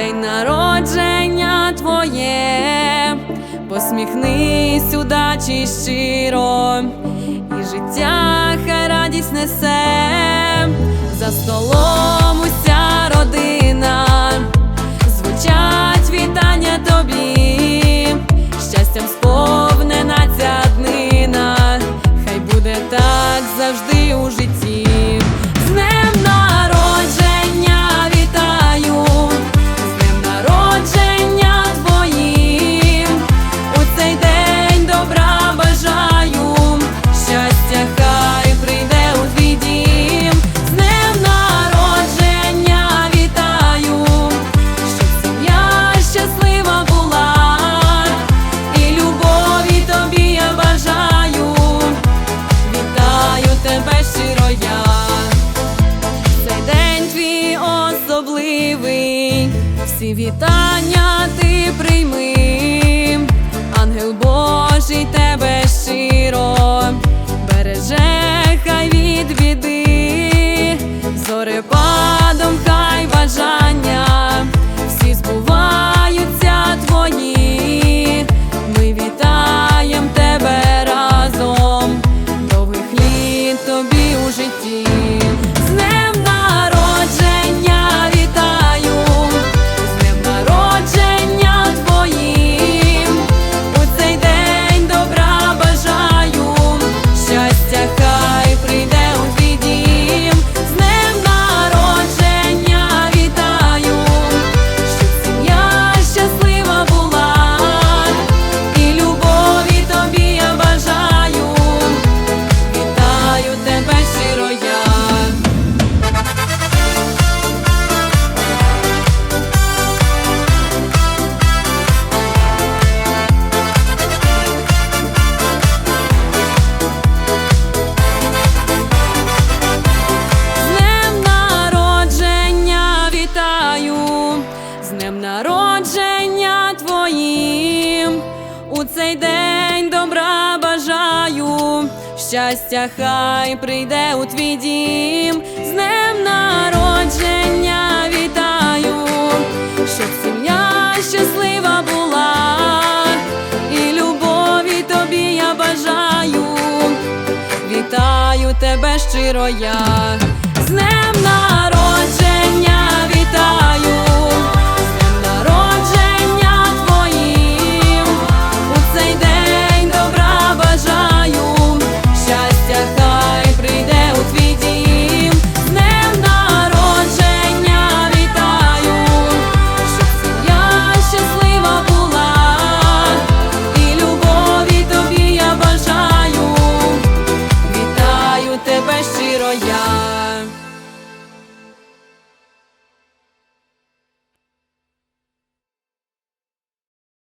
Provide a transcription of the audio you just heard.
день народження твоє, посміхнись удачі щиро, і життя хай радість несе за столом. особливий, всі вітання ти прийми, ангел Божий тебе. цей день добра бажаю, щастя, хай прийде у твій дім, з днем народження вітаю, щоб сім'я щаслива була, і любові тобі я бажаю, вітаю тебе щиро я.